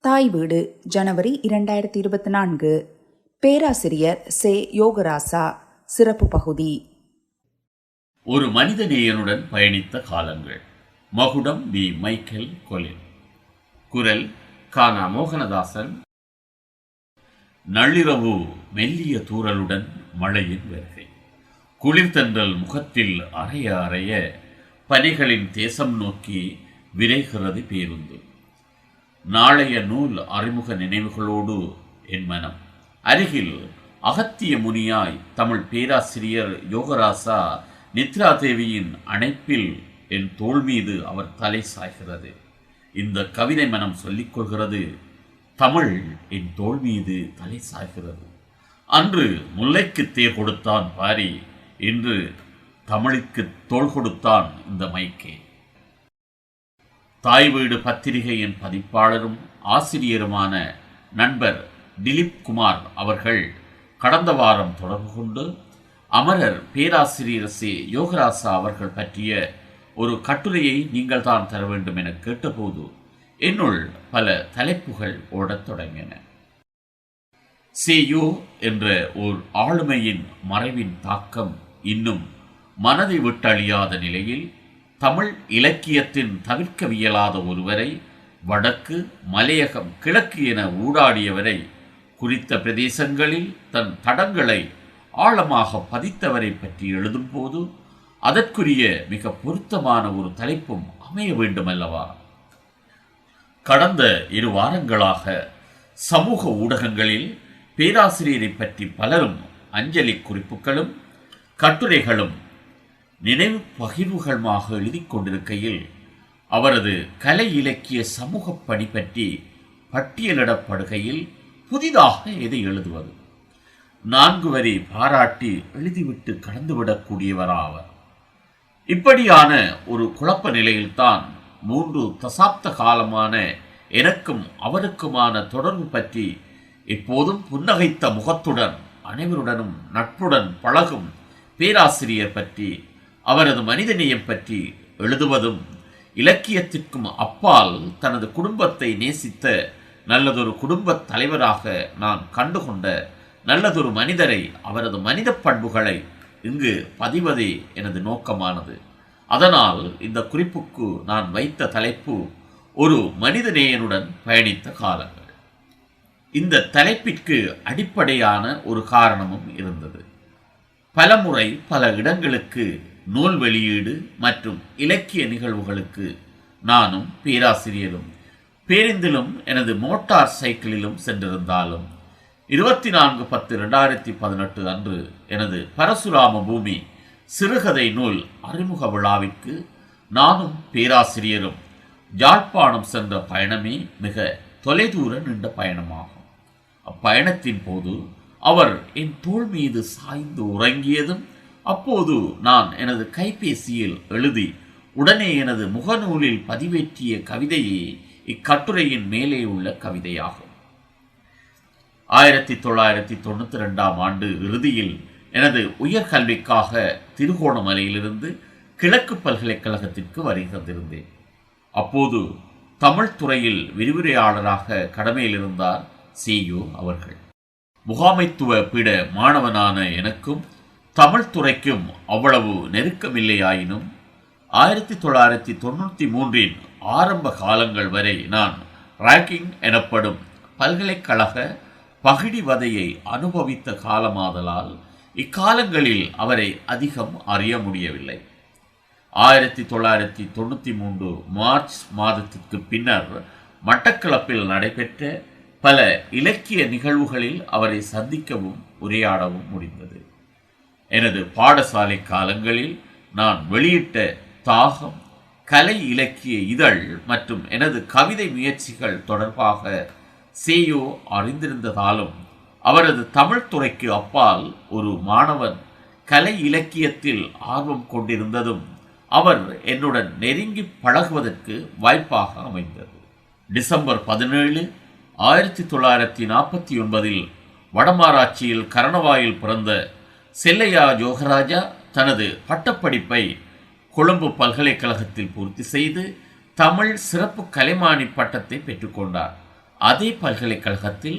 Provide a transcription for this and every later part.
தாய் வீடு ஜனவரி இரண்டாயிரத்தி இருபத்தி நான்கு. பேராசிரியர் சே. யோகராசா சிறப்பு பகுதி. ஒரு மனித நேயனுடன் பயணித்த காலங்கள். மகுடம் வி. Michael Colin. குரல் கானா மோகனதாசன். நள்ளிரவு மெல்லிய தூறலுடன் மழையின் வருகை. குளிர்தன்றல் முகத்தில் அறைய அறைய பனிகளின் தேசம் நோக்கி விரைகிறது பேருந்து. நாளைய நூல் அறிமுக நினைவுகளோடு என் மனம். அருகில் அகத்திய முனியாய் தமிழ் பேராசிரியர் யோகராசா நித்ரா தேவியின் அணைப்பில் என் தோள் மீது அவர் தலை சாய்கிறது. இந்த கவிதை மனம் சொல்லிக் கொள்கிறது தமிழ் என் தோல் மீது தலை சாய்கிறது. அன்று முல்லைக்கு தேர் கொடுத்தான் பாரி இன்று தமிழுக்கு தோள் கொடுத்தான் இந்த மைக்கே தாய் வீடு பத்திரிகையின் பதிப்பாளரும் ஆசிரியருமான நண்பர் திலீப் குமார் அவர்கள் கடந்த வாரம் தொடர்பு கொண்டு அமரர் பேராசிரியர் சி. யோகராசா அவர்கள் பற்றிய ஒரு கட்டுரையை நீங்கள் தான் தர வேண்டும் என கேட்டபோது என்னுள் பல தலைப்புகள் ஓடத் தொடங்கின. சியு என்ற ஓர் ஆளுமையின் மறைவின் தாக்கம் இன்னும் மனதை விட்டழியாத நிலையில் தமிழ் இலக்கியத்தின் தவிர்க்கவியலாத ஒருவரை வடக்கு மலையகம் கிழக்கு என ஊடாடியவரை குறித்த பிரதேசங்களில் தன் தடங்களை ஆழமாக பதித்தவரை பற்றி எழுதும்போது அதற்குரிய மிக பொருத்தமான ஒரு தலைப்பும் அமைய வேண்டுமல்லவா? கடந்த இரு வாரங்களாக சமூக ஊடகங்களில் பேராசிரியரை பற்றி பலரும் அஞ்சலி குறிப்புகளும் கட்டுரைகளும் நினைவு பகிர்வுகளுமாக எழுதி கொண்டிருக்கையில் அவரது கலை இலக்கிய சமூக பணி பற்றி பட்டியலிடப்படுகையில் புதிதாக எதை எழுதுவது? நான்கு வரி பாராட்டி எழுதிவிட்டு கடந்துவிடக்கூடியவராவர். இப்படியான ஒரு குழப்ப நிலையில்தான் மூன்று தசாப்த காலமான எனக்கும் அவருக்குமான தொடர்பு பற்றி எப்போதும் புன்னகைத்த முகத்துடன் அனைவருடனும் நட்புடன் பழகும் பேராசிரியர் பற்றி அவரது மனிதநேயம் பற்றி எழுதுவதும் இலக்கியத்திற்கும் அப்பால் தனது குடும்பத்தை நேசித்த நல்லதொரு குடும்பத் தலைவராக நான் கண்டுகொண்ட நல்லதொரு மனிதரை அவரது மனித பண்புகளை இங்கு பதிவதே எனது நோக்கமானது. அதனால் இந்த குறிப்புக்கு நான் வைத்த தலைப்பு ஒரு மனிதநேயனுடன் பயணித்த காலங்கள். இந்த தலைப்பிற்கு அடிப்படையான ஒரு காரணமும் இருந்தது. பலமுறை பல இடங்களுக்கு நூல் வெளியீடு மற்றும் இலக்கிய நிகழ்வுகளுக்கு நானும் பேராசிரியரும் பேருந்திலும் எனது மோட்டார் சைக்கிளிலும் சென்றிருந்தாலும் இருபத்தி நான்கு பத்து ரெண்டாயிரத்தி பதினெட்டு அன்று எனது பரசுராம பூமி சிறுகதை நூல் அறிமுக விழாவிற்கு நானும் பேராசிரியரும் யாழ்ப்பாணம் சென்ற பயணமே மிக தொலைதூர நீண்ட பயணமாகும். அப்பயணத்தின் போது அவர் என் தோல் மீது சாய்ந்து உறங்கியதும் அப்போது நான் எனது கைபேசியில் எழுதி உடனே எனது முகநூலில் பதிவேற்றிய கவிதையே இக்கட்டுரையின் மேலே உள்ள கவிதையாகும். ஆயிரத்தி தொள்ளாயிரத்தி தொண்ணூற்றி ரெண்டாம் ஆண்டு இறுதியில் எனது உயர்கல்விக்காக திருகோணமலையிலிருந்து கிழக்கு பல்கலைக்கழகத்திற்கு வருகை தந்திருந்தேன். அப்போது தமிழ் துறையில் விரிவுரையாளராக கடமையில் இருந்தார் சியு அவர்கள். முகாமைத்துவ பீட மாணவனான எனக்கும் தமிழ் துறைக்கும் அவ்வளவு நெருக்கமில்லையாயினும் ஆயிரத்தி தொள்ளாயிரத்தி தொண்ணூற்றி மூன்றின் ஆரம்ப காலங்கள் வரை நான் ரேக்கிங் எனப்படும் பல்கலைக்கழக பகிடிவதையை அனுபவித்த காலமாதலால் இக்காலங்களில் அவரை அதிகம் அறிய முடியவில்லை. ஆயிரத்தி தொள்ளாயிரத்தி தொண்ணூற்றி மூன்று மார்ச் மாதத்திற்கு பின்னர் மட்டக்களப்பில் நடைபெற்ற பல இலக்கிய நிகழ்வுகளில் அவரை சந்திக்கவும் உரையாடவும் முடிந்தது. எனது பாடசாலை காலங்களில் நான் வெளியிட்ட தாகம் கலை இலக்கிய இதழ் மற்றும் எனது கவிதை முயற்சிகள் தொடர்பாக சேயோ அறிந்திருந்ததாலும் அவரது தமிழ் துறைக்கு அப்பால் ஒரு மாணவன் கலை இலக்கியத்தில் ஆர்வம் கொண்டிருந்ததும் அவர் என்னுடன் நெருங்கி பழகுவதற்கு வாய்ப்பாக அமைந்தது. டிசம்பர் பதினேழு ஆயிரத்தி தொள்ளாயிரத்தி நாற்பத்தி ஒன்பதில் வடமாராட்சியில் கரணவாயில் பிறந்த செல்லையா ஜோகராஜா தனது பட்டப்படிப்பை கொழும்பு பல்கலைக்கழகத்தில் பூர்த்தி செய்து தமிழ் சிறப்பு கலைமானி பட்டத்தை பெற்றுக்கொண்டார். அதே பல்கலைக்கழகத்தில்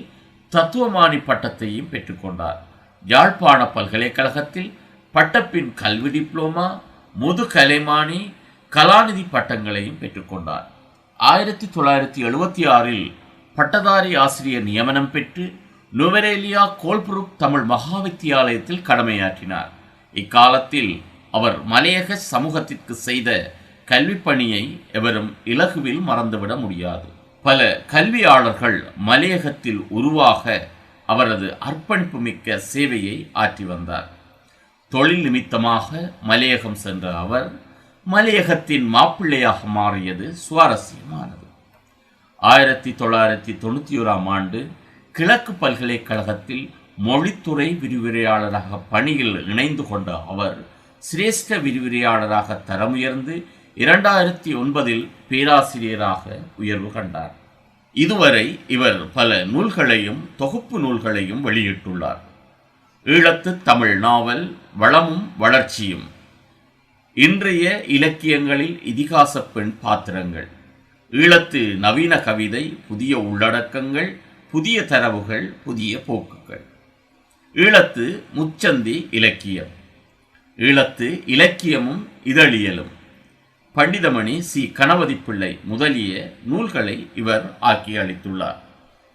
தத்துவமானி பட்டத்தையும் பெற்றுக்கொண்டார். யாழ்ப்பாண பல்கலைக்கழகத்தில் பட்டப்பின் கல்வி டிப்ளோமா முதுகலைமானி கலாநிதி பட்டங்களையும் பெற்றுக்கொண்டார். ஆயிரத்தி தொள்ளாயிரத்தி எழுபத்தி ஆறில் பட்டதாரி ஆசிரியர் நியமனம் பெற்று நுவரேலியா கோல்புருக் தமிழ் மகாவித்தியாலயத்தில் கடமையாற்றினார். இக்காலத்தில் அவர் மலையக சமூகத்திற்கு செய்த கல்வி பணியை எவரும் இலகுவில் மறந்துவிட முடியாது. பல கல்வியாளர்கள் மலையகத்தில் உருவாக அவரது அர்ப்பணிப்பு மிக்க சேவையை ஆற்றி வந்தார். தொழில் நிமித்தமாக மலையகம் சென்ற அவர் மலையகத்தின் மாப்பிள்ளையாக மாறியது சுவாரஸ்யமானது. ஆயிரத்தி தொள்ளாயிரத்தி தொண்ணூற்றி ஓராம் ஆண்டு கிழக்கு பல்கலைக்கழகத்தில் மொழித்துறை விரிவுரையாளராக பணியில் இணைந்து கொண்ட அவர் சிரேஷ்ட விரிவுரையாளராக தரமுயர்ந்து இரண்டாயிரத்தி ஒன்பதில் பேராசிரியராக உயர்வு கண்டார். இதுவரை இவர் பல நூல்களையும் தொகுப்பு நூல்களையும் வெளியிட்டுள்ளார். ஈழத்து தமிழ் நாவல் வளமும் வளர்ச்சியும். இன்றைய இலக்கியங்களில் இதிகாச பெண் பாத்திரங்கள். ஈழத்து நவீன கவிதை புதிய உள்ளடக்கங்கள் புதிய தரவுகள் புதிய போக்குகள். ஈழத்து முச்சந்தி இலக்கியம். ஈழத்து இலக்கியமும் இதழியலும். பண்டிதமணி சி. கணபதி பிள்ளை முதலிய நூல்களை இவர் ஆக்கி அளித்துள்ளார்.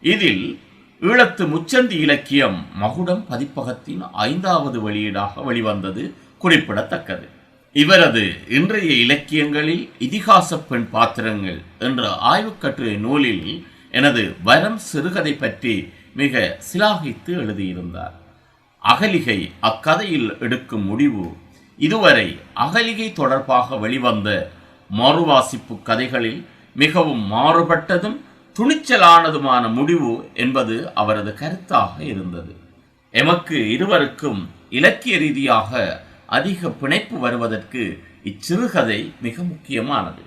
இதில் ஈழத்து முச்சந்தி இலக்கியம் மகுடம் பதிப்பகத்தின் ஐந்தாவது வெளியீடாக வெளிவந்தது குறிப்பிடத்தக்கது. இவரது இன்றைய இலக்கியங்களில் இதிகாச பெண் பாத்திரங்கள் என்ற ஆய்வுக்கட்டுரை நூலில் எனது வரம் சிறுகதை பற்றி மிக சிலாகித்து எழுதியிருந்தார். அகலிகை அக்கதையில் எடுக்கும் முடிவு இதுவரை அகலிகை தொடர்பாக வெளிவந்த மறுவாசிப்பு கதைகளில் மிகவும் மாறுபட்டதும் துணிச்சலானதுமான முடிவு என்பது அவரது கருத்தாக இருந்தது. எமக்கு இருவருக்கும் இலக்கிய ரீதியாக அதிக பிணைப்பு வருவதற்கு இச்சிறுகதை மிக முக்கியமானது.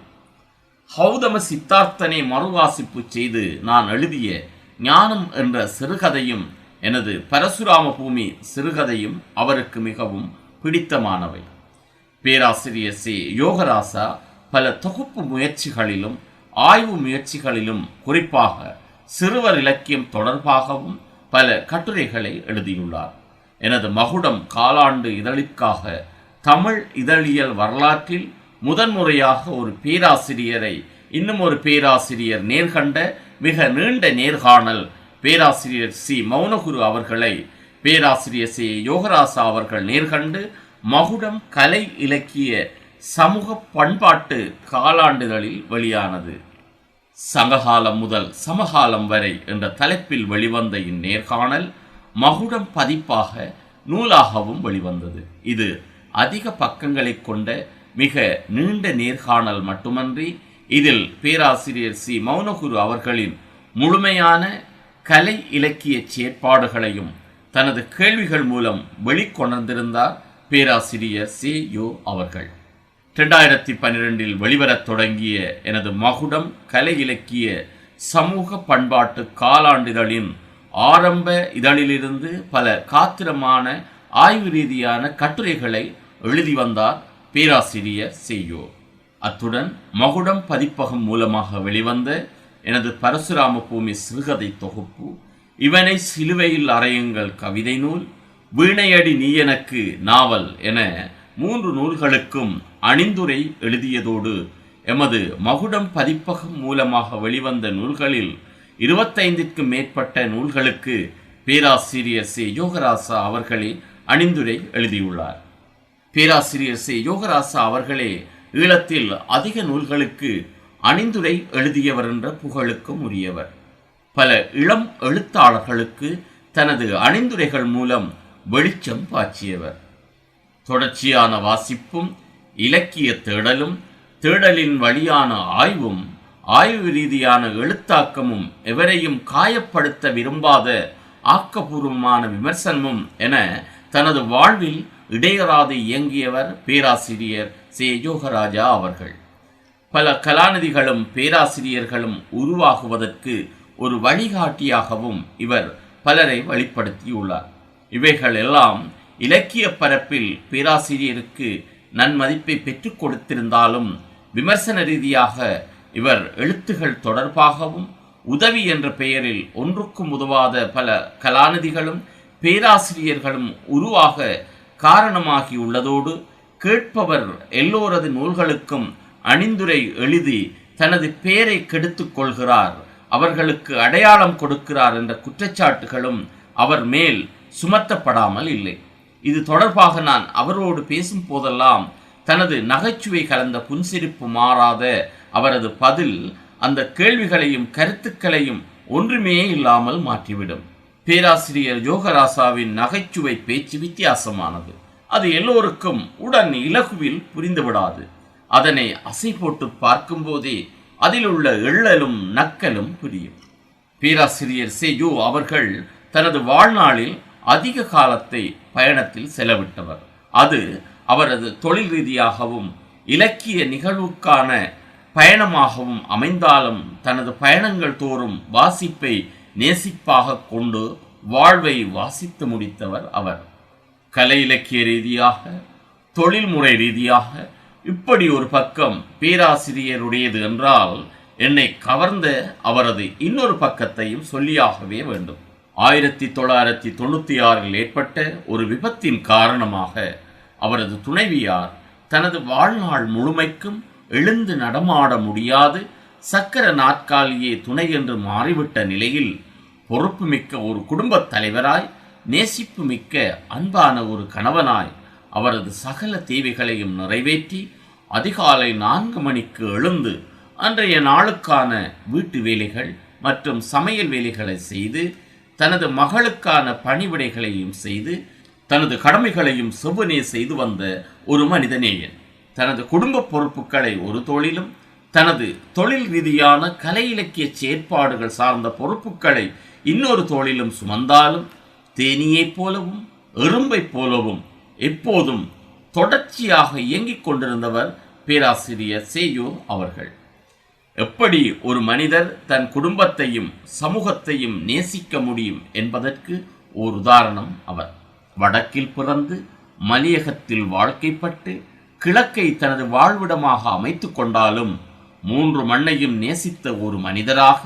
ஹௌதம சித்தார்த்தனை மறுவாசிப்பு செய்து நான் எழுதிய ஞானம் என்ற சிறுகதையும் எனது பரசுராம பூமி சிறுகதையும் அவருக்கு மிகவும் பிடித்தமானவை. பேராசிரியர் சி. யோகராசா பல தொகுப்பு முயற்சிகளிலும் ஆய்வு முயற்சிகளிலும் குறிப்பாக சிறுவர் இலக்கியம் தொடர்பாகவும் பல கட்டுரைகளை எழுதியுள்ளார். எனது மகுடம் காலாண்டு இதழிற்காக தமிழ் இதழியல் வரலாற்றில் முதன்முறையாக ஒரு பேராசிரியரை இன்னும் ஒரு பேராசிரியர் நேர்கண்ட மிக நீண்ட நேர்காணல் பேராசிரியர் சி. மௌனகுரு அவர்களை பேராசிரியர் சி. யோகராசா அவர்கள் நேர்கண்டு மகுடம் கலை இலக்கிய சமூக பண்பாட்டு காலாண்டுகளில் வெளியானது. சங்ககாலம் முதல் சமகாலம் வரை என்ற தலைப்பில் வெளிவந்த இந்நேர்காணல் மகுடம் பதிப்பாக நூலாகவும் வெளிவந்தது. இது அதிக பக்கங்களை கொண்ட மிக நீண்ட நேர்காணல் மட்டுமன்றி இதில் பேராசிரியர் சி. மௌனகுரு அவர்களின் முழுமையான கலை இலக்கிய செயற்பாடுகளையும் தனது கேள்விகள் மூலம் வெளிக்கொணர்ந்திருந்தார் பேராசிரியர் சி. யோ. அவர்கள். ரெண்டாயிரத்தி பன்னிரெண்டில் வெளிவரத் தொடங்கிய எனது மகுடம் கலை இலக்கிய சமூக பண்பாட்டு காலாண்டுகளின் ஆரம்ப இதழிலிருந்து பல காத்திரமான ஆய்வு ரீதியான கட்டுரைகளை எழுதி வந்தார் பேராசிரியர் செய்யோ அத்துடன் மகுடம் பதிப்பகம் மூலமாக வெளிவந்த எனது பரசுராம பூமி சிறுகதை தொகுப்பு இவனை சிலுவையில் அறையுங்கள் கவிதை நூல் வீணையடி நீ எனக்கு நாவல் என மூன்று நூல்களுக்கும் அணிந்துரை எழுதியதோடு எமது மகுடம் பதிப்பகம் மூலமாக வெளிவந்த நூல்களில் இருபத்தைந்திற்கும் மேற்பட்ட நூல்களுக்கு பேராசிரியர் சி. யோகராசா அவர்களே அணிந்துரை எழுதியுள்ளார். பேராசிரியர் சி. யோகராசா அவர்களே ஈழத்தில் அதிக நூல்களுக்கு அணிந்துரை எழுதியவர் என்ற புகழுக்கும் உரியவர். பல இளம் எழுத்தாளர்களுக்கு தனது அணிந்துரைகள் மூலம் வெளிச்சம் பாய்ச்சியவர். தொடர்ச்சியான வாசிப்பும் இலக்கிய தேடலும் தேடலின் வழியான ஆய்வும் ஆய்வு ரீதியான எழுத்தாக்கமும் எவரையும் காயப்படுத்த விரும்பாத ஆக்கப்பூர்வமான விமர்சனமும் என தனது வாழ்வில் இடையராது இயங்கியவர் பேராசிரியர் சே. யோகராஜா அவர்கள். பல கலாநிதிகளும் பேராசிரியர்களும் உருவாகுவதற்கு ஒரு வழிகாட்டியாகவும் இவர் பலரை வழிப்படுத்தியுள்ளார். இவைகள் எல்லாம் இலக்கிய பரப்பில் பேராசிரியருக்கு நன்மதிப்பை பெற்றுக் கொடுத்திருந்தாலும் விமர்சன ரீதியாக இவர் எழுத்துகள் தொடர்பாகவும் உதவி என்ற பெயரில் ஒன்றுக்கும் உதவாத பல கலாநிதிகளும் பேராசிரியர்களும் உருவாக காரணமாகியுள்ளதோடு கேட்பவர் எல்லோரது நூல்களுக்கும் அணிந்துரை எழுதி தனது பெயரை கெடுத்துக் கொள்கிறார். அவர்களுக்கு அடையாளம் கொடுக்கிறார் என்ற குற்றச்சாட்டுகளும் அவர் மேல் சுமத்தப்படாமல் இல்லை. இது தொடர்பாக நான் அவரோடு பேசும் போதெல்லாம் தனது நகைச்சுவை கலந்த புன்சிரிப்பு மாறாத அவரது பதில் அந்த கேள்விகளையும் கருத்துக்களையும் ஒன்றுமே இல்லாமல் மாற்றிவிடும். பேராசிரியர் யோகராசாவின் நகைச்சுவை பேச்சு வித்தியாசமானது. அது எல்லோருக்கும் உடன் இலகுவில் புரிந்துவிடாது. அதனை அசை போட்டு பார்க்கும்போதே அதில் உள்ள எள்ளலும் நக்கலும் புரியும். பேராசிரியர் செயோ அவர்கள் தனது வாழ்நாளில் அதிக காலத்தை பயணத்தில் செலவிட்டவர். அது அவரது தொழில் ரீதியாகவும் இலக்கிய நிகழ்வுக்கான பயணமாகவும் அமைந்தாலும் தனது பயணங்கள் தோறும் வாசிப்பை நேசிப்பாக கொண்டு வாழ்வை வாசித்து முடித்தவர் அவர். கலை இலக்கிய ரீதியாக தொழில்முறை ரீதியாக இப்படி ஒரு பக்கம் பேராசிரியருடையது என்றால் என்னை கவர்ந்த அவரது இன்னொரு பக்கத்தையும் சொல்லியாகவே வேண்டும். ஆயிரத்தி தொள்ளாயிரத்தி தொண்ணூற்றி ஆறில் ஏற்பட்ட ஒரு விபத்தின் காரணமாக அவரது துணைவியார் தனது வாழ்நாள் முழுமைக்கும் எழுந்து நடமாட முடியாது சக்கர நாற்காலியே துணை என்று மாறிவிட்ட நிலையில் பொறுப்புமிக்க ஒரு குடும்பத் தலைவராய் நேசிப்பு மிக்க அன்பான ஒரு கணவனாய் அவரது சகல தேவைகளையும் நிறைவேற்றி அதிகாலை நான்கு மணிக்கு எழுந்து அன்றைய நாளுக்கான வீட்டு வேலைகள் மற்றும் சமையல் வேலைகளை செய்து தனது மகளுக்கான பணிவிடைகளையும் செய்து தனது கடமைகளையும் செவ்வனே செய்து வந்த ஒரு மனிதநேயன் தனது குடும்ப பொறுப்புகளை ஒரு தொழிலும் தனது தொழில் ரீதியான கலை இலக்கிய செயற்பாடுகள் சார்ந்த பொறுப்புகளை இன்னொரு தொழிலும் சுமந்தாலும் தேனியைப் போலவும் எறும்பைப் போலவும் எப்போதும் தொடர்ச்சியாக இயங்கிக் கொண்டிருந்தவர் பேராசிரியர் சேயோ அவர்கள். எப்படி ஒரு மனிதர் தன் குடும்பத்தையும் சமூகத்தையும் நேசிக்க முடியும் என்பதற்கு ஓர் உதாரணம் அவர். வடக்கில் பிறந்து மலையகத்தில் வாழ்க்கைப்பட்டு கிழக்கை தனது வாழ்விடமாக அமைத்து கொண்டாலும் மூன்று மண்ணையும் நேசித்த ஒரு மனிதராக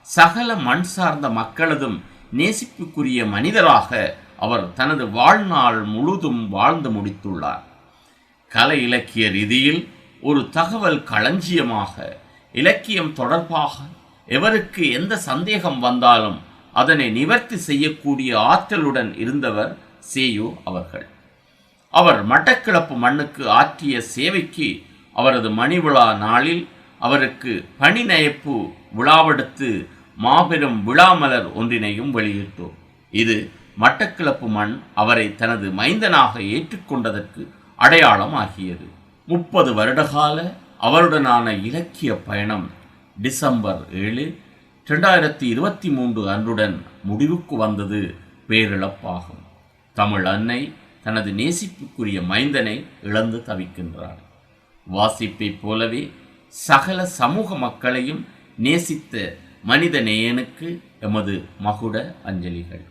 சகல மண் சார்ந்த மக்களதும் நேசிப்புக்குரிய மனிதராக அவர் தனது வாழ்நாள் முழுதும் வாழ்ந்து முடித்துள்ளார். கலை இலக்கிய ரீதியில் ஒரு தகவல் களஞ்சியமாக இலக்கியம் தொடர்பாக எவருக்கு எந்த சந்தேகம் வந்தாலும் அதனை நிவர்த்தி செய்யக்கூடிய ஆற்றலுடன் இருந்தவர் சேயு அவர்கள். அவர் மட்டக்கிளப்பு மண்ணுக்கு ஆற்றிய சேவைக்கு அவரது மணிவிழா நாளில் அவருக்கு பணி நயப்பு விழாவெடுத்து மாபெரும் விழாமலர் ஒன்றினையும் வெளியிட்டோம். இது மட்டக்கிளப்பு மண் அவரை தனது மைந்தனாக ஏற்றுக்கொண்டதற்கு அடையாளம் ஆகியது. முப்பது வருடகால அவருடனான இலக்கிய பயணம் டிசம்பர் ஏழு ரெண்டாயிரத்தி இருபத்தி மூன்று அன்றுடன் முடிவுக்கு வந்தது பேரிழப்பாகும். தமிழ் அன்னை தனது நேசிப்புக்குரிய மைந்தனை இழந்து தவிக்கின்றார் வாசிப்பைப் போலவே சகல சமூக மக்களையும் நேசித்த மனித நேயனுக்கு எமது மகுட அஞ்சலிகள்.